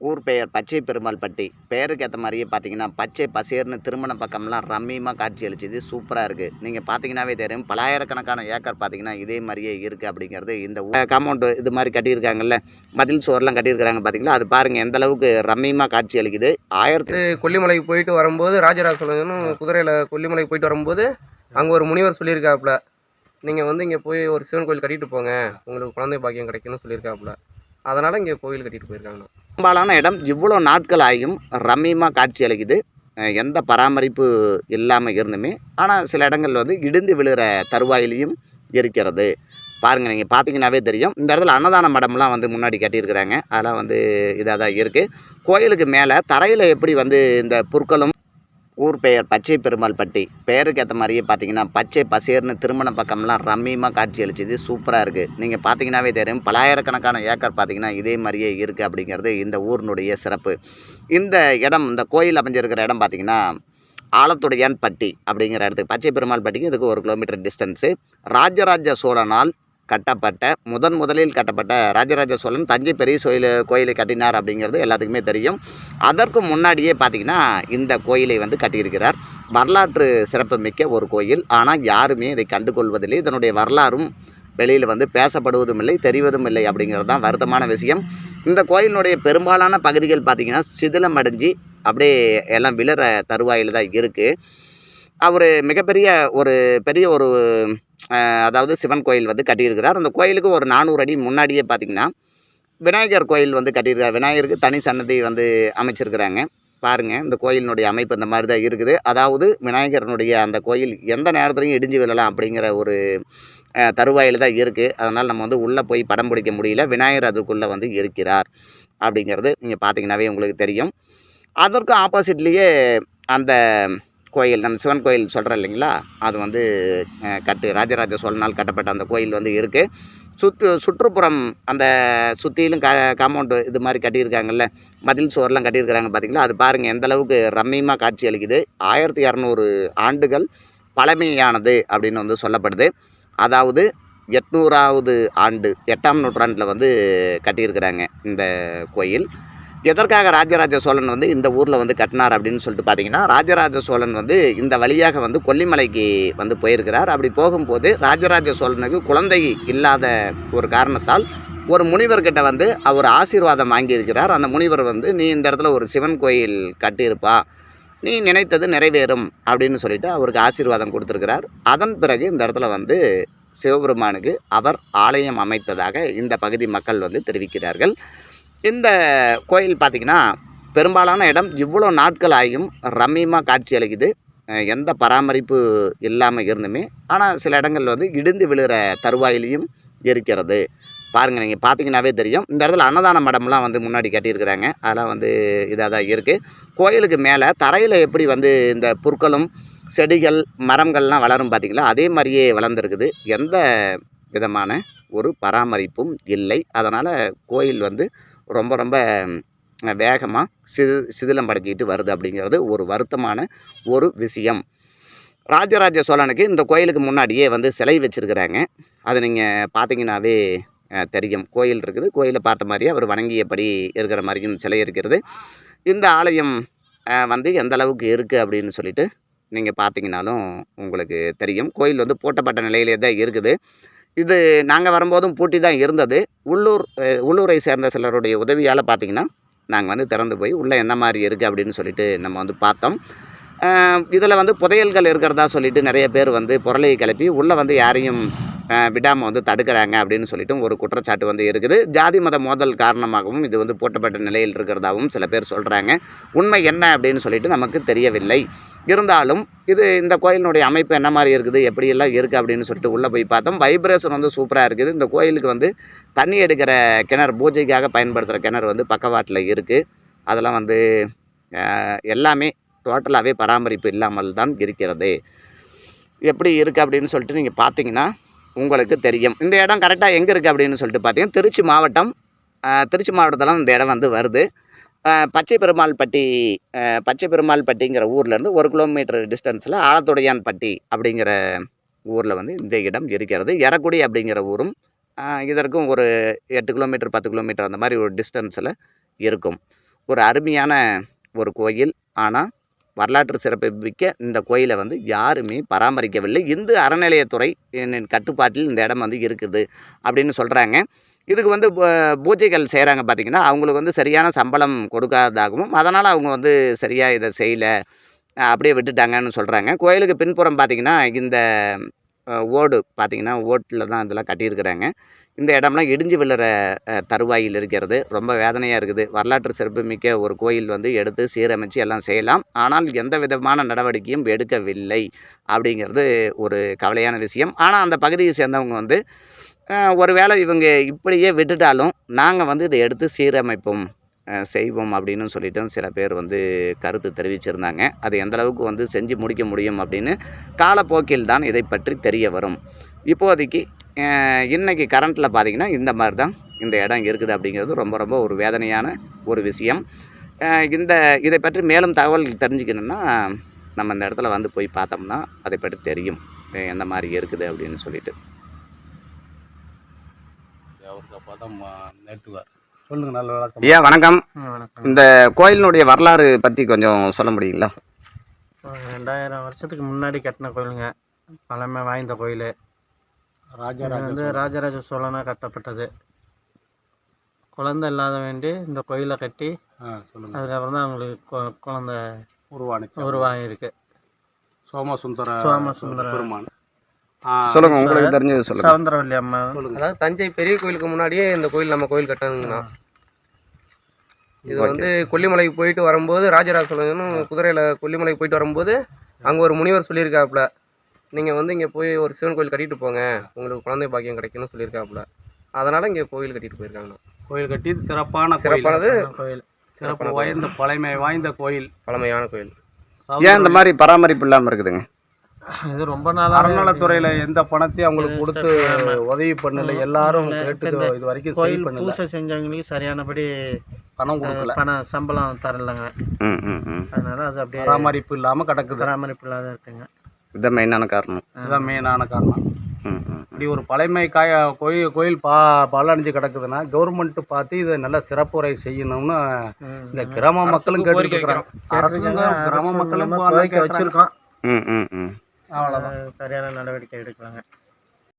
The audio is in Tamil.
ஊர் பெயர் பச்சை பெருமாள் பட்டி. பெயருக்கு ஏற்ற மாதிரியே பார்த்தீங்கன்னா பச்சை பசேர்னு திருமண பக்கம்லாம் ரம்மியமாக காட்சி அளிச்சுது சூப்பராக இருக்குது நீங்கள் பார்த்தீங்கன்னாவே தெரியும் பலாயிரக்கணக்கான ஏக்கர் பார்த்தீங்கன்னா இதே மாதிரியே இருக்குது அப்படிங்கிறது இந்த காம்பவுண்டு இது மாதிரி கட்டியிருக்காங்கல்ல மதில் சுவர்லாம் கட்டியிருக்காங்க பார்த்தீங்களா அது பாருங்கள் எந்த அளவுக்கு ரம்மியமாக காட்சி அளிக்குது. ஆயிரத்தி கொல்லிமலைக்கு போயிட்டு வரும்போது ராஜராஜ சோழனும் குதிரையில் கொல்லிமலைக்கு போயிட்டு வரும்போது அங்கே ஒரு முனிவர் சொல்லியிருக்காப்புல நீங்கள் வந்து இங்கே போய் ஒரு சிவன் கோயில் கட்டிட்டு போங்க உங்களுக்கு குழந்தை பாக்கியம் கிடைக்கும்னு சொல்லியிருக்காப்புல. அதனால் இங்கே கோயில் கட்டிட்டு போயிருக்காங்க பெரும்பாலான இடம் இவ்வளோ நாட்கள் ஆகியும் ரம்மியமாக காட்சி அளிக்குது. எந்த பராமரிப்பு இல்லாமல் இருந்துமே. ஆனால் சில இடங்கள் வந்து இடிந்து விழுகிற தருவாயிலையும் இருக்கிறது. பாருங்கள் நீங்கள் பார்த்தீங்கன்னாவே தெரியும். இந்த இடத்துல அன்னதான மடம்லாம் வந்து முன்னாடி கட்டியிருக்கிறாங்க. அதெல்லாம் வந்து இதாக தான் இருக்குது கோயிலுக்கு மேலே தரையில் எப்படி வந்து இந்த புற்களும் ஊர் பெயர் பச்சை பெருமாள் பட்டி. பெயருக்கு ஏற்ற மாதிரியே பார்த்தீங்கன்னா பச்சை பசேர்னு திருமண பக்கம்லாம் ரம்மியமாக காட்சி அளிச்சது. சூப்பராக இருக்குது நீங்கள் பார்த்தீங்கன்னாவே தெரியும் பலாயிரக்கணக்கான ஏக்கர் பார்த்தீங்கன்னா இதே மாதிரியே இருக்குது அப்படிங்கிறது இந்த ஊரினுடைய சிறப்பு. இந்த இடம் இந்த கோயில் அமைஞ்சிருக்கிற இடம் பார்த்தீங்கன்னா ஆலத்துடையான் பட்டி அப்படிங்கிற இடத்துக்கு பச்சை பெருமாள் பட்டிக்கு இதுக்கு ஒரு கிலோமீட்டர் டிஸ்டன்ஸு ராஜராஜ சோழனால் கட்டப்பட்ட முதன் முதலில் கட்டப்பட்ட ராஜராஜ சோழன் தஞ்சை பெரிய சோயில் கோயிலை கட்டினார் அப்படிங்கிறது எல்லாத்துக்குமே தெரியும். அதற்கு முன்னாடியே பார்த்தீங்கன்னா இந்த கோயிலை வந்து கட்டியிருக்கிறார். வரலாற்று சிறப்பு மிக்க ஒரு கோயில். ஆனால் யாருமே இதை கண்டுகொள்வதில்லை. இதனுடைய வரலாறும் வெளியில் வந்து பேசப்படுவதும் இல்லை தெரிவதும் இல்லை அப்படிங்கிறது தான் வருத்தமான விஷயம். இந்த கோயிலினுடைய பெரும்பாலான பகுதிகள் பார்த்திங்கன்னா சிதிலம் அடைஞ்சு அப்படியே எல்லாம் விழற தருவாயில் தான் இருக்குது அவர் மிகப்பெரிய ஒரு பெரிய ஒரு அதாவது சிவன் கோயில் வந்து கட்டியிருக்கிறார். அந்த கோயிலுக்கு ஒரு நானூறு அடி முன்னாடியே பார்த்திங்கன்னா விநாயகர் கோயில் வந்து கட்டியிருக்கார் விநாயகருக்கு தனி சன்னதி வந்து அமைச்சிருக்கிறாங்க. பாருங்கள் இந்த கோயிலினுடைய அமைப்பு இந்த மாதிரி தான் இருக்குது. அதாவது விநாயகரனுடைய அந்த கோயில் எந்த நேரத்துலையும் இடிஞ்சு விழலாம் அப்படிங்கிற ஒரு தருவாயில் தான் இருக்குது அதனால் நம்ம வந்து உள்ளே போய் படம் பிடிக்க முடியல. விநாயகர் அதுக்குள்ளே வந்து இருக்கிறார் அப்படிங்கிறது நீங்கள் பார்த்தீங்கன்னாவே உங்களுக்கு தெரியும். அதற்கு ஆப்போசிட்லேயே அந்த கோயில் நம்ம சிவன் கோயில் சொல்கிறோம் இல்லைங்களா? அது வந்து கட்டு ராஜராஜ சோழனால் கட்டப்பட்ட அந்த கோயில் வந்து இருக்குது சுற்று சுற்றுப்புறம் அந்த சுற்றிலும் க காம்பவுண்டு இது மாதிரி கட்டியிருக்காங்கல்ல மதில் சுவர்லாம் கட்டியிருக்கிறாங்க பார்த்தீங்களா அது பாருங்கள் எந்தளவுக்கு ரம்மியமாக காட்சி அளிக்குது. ஆயிரத்தி இரநூறு ஆண்டுகள் பழமையானது அப்படின்னு வந்து சொல்லப்படுது. அதாவது எட்நூறாவது ஆண்டு எட்டாம் நூற்றாண்டில் வந்து கட்டியிருக்கிறாங்க இந்த கோயில். எதற்காக ராஜராஜ சோழன் வந்து இந்த ஊரில் வந்து கட்டினார் அப்படின்னு சொல்லிட்டு பார்த்தீங்கன்னா ராஜராஜ சோழன் வந்து இந்த வழியாக வந்து கொல்லிமலைக்கு வந்து போயிருக்கிறார். அப்படி போகும்போது ராஜராஜ சோழனுக்கு குழந்தை இல்லாத ஒரு காரணத்தால் ஒரு முனிவர்கிட்ட வந்து அவர் ஆசீர்வாதம் வாங்கியிருக்கிறார். அந்த முனிவர் வந்து நீ இந்த இடத்துல ஒரு சிவன் கோயில் கட்டியிருப்பா. நீ நினைத்தது நிறைவேறும் அப்படின்னு சொல்லிட்டு அவருக்கு ஆசீர்வாதம் கொடுத்துருக்கிறார். அதன் பிறகு இந்த இடத்துல வந்து சிவபெருமானுக்கு அவர் ஆலயம் அமைத்ததாக இந்த பகுதி மக்கள் வந்து தெரிவிக்கிறார்கள். இந்த கோயில் பார்த்திங்கன்னா பெரும்பாலான இடம் இவ்வளோ நாட்கள் ஆகியும் ரம்மியமாக காட்சி அளிக்குது. எந்த பராமரிப்பு இல்லாமல் இருந்துமே. ஆனால் சில இடங்கள் வந்து இடிந்து விழுகிற தருவாயிலையும் இருக்கிறது. பாருங்கள் நீங்கள் பார்த்தீங்கன்னாவே தெரியும். இந்த இடத்துல அன்னதான மடம்லாம் வந்து முன்னாடி கட்டியிருக்கிறாங்க. அதெல்லாம் வந்து இதாக தான் இருக்குது கோயிலுக்கு மேலே தரையில் எப்படி வந்து இந்த புற்களும் செடிகள் மரங்கள்லாம் வளரும் பார்த்தீங்களா? அதே மாதிரியே வளர்ந்துருக்குது. எந்த விதமான ஒரு பராமரிப்பும் இல்லை. அதனால் கோயில் வந்து ரொம்ப ரொம்ப வேகமாக சிது சிதிலம் படைச்சிக்கிட்டு வருது அப்படிங்கிறது ஒரு வருத்தமான ஒரு விஷயம். ராஜராஜ சோழனுக்கு இந்த கோயிலுக்கு முன்னாடியே வந்து சிலை வச்சுருக்கிறாங்க. அது நீங்கள் பார்த்தீங்கன்னாவே தெரியும். கோயில் இருக்குது. கோயிலை பார்த்த மாதிரியே அவர் வணங்கியபடி இருக்கிற மாதிரியும் சிலை இருக்கிறது. இந்த ஆலயம் வந்து எந்த அளவுக்கு இருக்குது அப்படின்னு சொல்லிட்டு நீங்கள் பார்த்தீங்கனாலும் உங்களுக்கு தெரியும். கோயில் வந்து பூட்டப்பட்ட நிலையிலே தான் இருக்குது. இது நாங்கள் வரும்போதும் பூட்டி தான் இருந்தது. உள்ளூர் உள்ளூரை சேர்ந்த சிலருடைய உதவியால் பார்த்தீங்கன்னா நாங்கள் வந்து திறந்து போய் உள்ளே என்ன மாதிரி இருக்குது அப்படின்னு சொல்லிட்டு நம்ம வந்து பார்த்தோம். இதில் வந்து புதையல்கள் இருக்கிறதா சொல்லிட்டு நிறைய பேர் வந்து புரளையை கிளப்பி உள்ளே வந்து யாரையும் விடாமல் வந்து தடுக்கிறாங்க அப்படின்னு சொல்லிட்டு ஒரு குற்றச்சாட்டு வந்து இருக்குது. ஜாதி மத மோதல் காரணமாகவும் இது வந்து பூட்டப்பட்ட நிலையில் இருக்கிறதாகவும் சில பேர் சொல்கிறாங்க உண்மை என்ன அப்படின்னு சொல்லிட்டு நமக்கு தெரியவில்லை. இருந்தாலும் இது இந்த கோயிலினுடைய அமைப்பு என்ன மாதிரி இருக்குது எப்படியெல்லாம் இருக்குது அப்படின்னு சொல்லிட்டு உள்ளே போய் பார்த்தோம். வைப்ரேஷன் வந்து சூப்பராக இருக்குது. இந்த கோயிலுக்கு வந்து தண்ணி எடுக்கிற கிணறு பூஜைக்காக பயன்படுத்துகிற கிணறு வந்து பக்கவாட்டில் இருக்குது அதெல்லாம் வந்து எல்லாமே டோட்டலாகவே பராமரிப்பு இல்லாமல் தான் இருக்கிறது. எப்படி இருக்குது அப்படின்னு சொல்லிட்டு நீங்கள் பார்த்தீங்கன்னா உங்களுக்கு தெரியும். இந்த இடம் கரெக்டாக எங்கே இருக்குது அப்படின்னு சொல்லிட்டு பார்த்தீங்கன்னா திருச்சி மாவட்டம் திருச்சி மாவட்டத்தில் இந்த இடம் வந்து வருது. பச்சை பெருமாள் பட்டி பச்சை பெருமாள் பட்டிங்கிற ஊர்லேருந்து ஒரு கிலோமீட்டர் டிஸ்டன்ஸில் ஆலத்துடையான் பட்டி அப்படிங்கிற ஊரில் வந்து இந்த இடம் இருக்கிறது. எரக்குடி அப்படிங்கிற ஊரும் இதற்கும் ஒரு எட்டு கிலோமீட்டர் பத்து கிலோமீட்டர் அந்த மாதிரி ஒரு டிஸ்டன்ஸில் இருக்கும். ஒரு அருமையான ஒரு கோயில். ஆனால் வரலாற்று சிறப்பு மிக்க இந்த கோயிலை வந்து யாருமே பராமரிக்கவில்லை. இந்து அறநிலையத்துறை என் கட்டுப்பாட்டில் இந்த இடம் வந்து இருக்குது அப்படின்னு சொல்கிறாங்க இதுக்கு வந்து பூஜைகள் செய்கிறாங்க பார்த்தீங்கன்னா அவங்களுக்கு வந்து சரியான சம்பளம் கொடுக்காததாகவும் அதனால் அவங்க வந்து சரியாக இதை செய்யலை அப்படியே விட்டுட்டாங்கன்னு சொல்கிறாங்க கோயிலுக்கு பின்புறம் பார்த்தீங்கன்னா இந்த ஓடு பார்த்திங்கன்னா ஓட்டில் தான் இதெல்லாம் கட்டியிருக்கிறாங்க. இந்த இடம்லாம் இடிஞ்சு விழுற தருவாயில் இருக்கிறது. ரொம்ப வேதனையாக இருக்குது. வரலாற்று சிறப்புமிக்க ஒரு கோயில் வந்து எடுத்து சீரமைச்சு எல்லாம் செய்யலாம். ஆனால் எந்த விதமான நடவடிக்கையும் எடுக்கவில்லை அப்படிங்கிறது ஒரு கவலையான விஷயம். ஆனால் அந்த பகுதியை சேர்ந்தவங்க வந்து ஒருவேளை இவங்க இப்படியே விட்டுட்டாலும் நாங்கள் வந்து இதை எடுத்து சீரமைப்போம் செய்வோம் அப்படின்னு சொல்லிட்டு சில பேர் வந்து கருத்து தெரிவிச்சிருந்தாங்க. அது எந்தளவுக்கு வந்து செஞ்சு முடிக்க முடியும் அப்படின்னு காலப்போக்கில் தான் இதை பற்றி தெரிய வரும். இப்போதைக்கு அஹ், இன்னைக்கு கரண்ட்டில் பார்த்தீங்கன்னா இந்த மாதிரி தான் இந்த இடம் இருக்குது அப்படிங்கிறது ரொம்ப ரொம்ப ஒரு வேதனையான ஒரு விஷயம். இந்த இதை பற்றி மேலும் தகவல் தெரிஞ்சுக்கணுன்னா நம்ம இந்த இடத்துல வந்து போய் பார்த்தோம்னா அதை பற்றி தெரியும். எந்த மாதிரி இருக்குது அப்படின்னு சொல்லிட்டு. ஐயா வணக்கம். வணக்கம். இந்த கோயிலினுடைய வரலாறு பற்றி கொஞ்சம் சொல்ல முடியுங்களா? ரெண்டாயிரம் வருஷத்துக்கு முன்னாடி கட்டின கோயிலுங்க. பழமை வாய்ந்த கோயில். ராஜராஜ வந்து. ராஜராஜ சோழனா கட்டப்பட்டது. குழந்தை இல்லாத வேண்டி இந்த கோயிலை கட்டி அதுக்கப்புறம் தான் அவங்களுக்கு கொ- குழந்தை உருவானுச்சு. உருவாகிருக்கு சோமசுந்தர சோமசுந்தர. பெருமான். சொல்லுங்க உங்களுக்கு தெரிஞ்சது சொல்லுங்க. சவுந்தரவல்லி அம்மா. அதாவது தஞ்சை பெரிய கோயிலுக்கு முன்னாடியே இந்த கோயில் நம்ம கோயில் கட்டணுங்கண்ணா இது. வந்து கொல்லிமலைக்கு போயிட்டு வரும்போது ராஜராஜ சோழனும் குதிரையில் கொல்லிமலைக்கு போயிட்டு வரும்போது அங்கே ஒரு முனிவர் சொல்லியிருக்காப்புல நீங்கள் வந்து இங்கே போய் ஒரு சிவன் கோயில் கட்டிட்டு போங்க. உங்களுக்கு குழந்தை பாக்கியம் கிடைக்கும்னு சொல்லியிருக்காப்புல அதனால் இங்கே கோயில் கட்டிட்டு போயிருக்காங்கண்ணா கோயில் கட்டி சிறப்பான கோயில். சிறப்பானது கோயில். சிறப்பு வாய்ந்த பழமை வாய்ந்த கோயில். பழமையான கோயில். ஏன் இந்த மாதிரி பராமரிப்பு இல்லாமல் இருக்குதுங்க? இது ரொம்ப நாளாக அறநிலைத்துறையில எந்த பணத்தையும் அவங்களுக்கு கொடுத்து உதவி பண்ணல. எல்லாரும் கேட்டு இது வரைக்கும் கோயில் பண்ணல. பூசை செஞ்சவங்களுக்கு சரியானபடி பணம் கொடுக்கல. பணம் சம்பளம் தரலைங்க. ம் ம் ம். அதனால அது அப்படியே பராமரிப்பு இல்லாம கிடக்குது. பராமரிப்பு இல்லாத இருக்குங்க. இதுதான் மெயினான காரணம். இதுதான் மெயினான காரணம். இப்படி ஒரு பழமை காய கோயில் கோயில் பா பலடைஞ்சு கிடக்குதுன்னா கவர்மெண்ட் பார்த்து இதை நல்ல சிறப்புரை செய்யணும்னு. இந்த கிராம மக்களும் அரசுங்க கிராம மக்களும் வச்சிருக்கோம். ம் ம் ம். அவ்வளோதான் சரியான நடவடிக்கை எடுக்கலாங்க.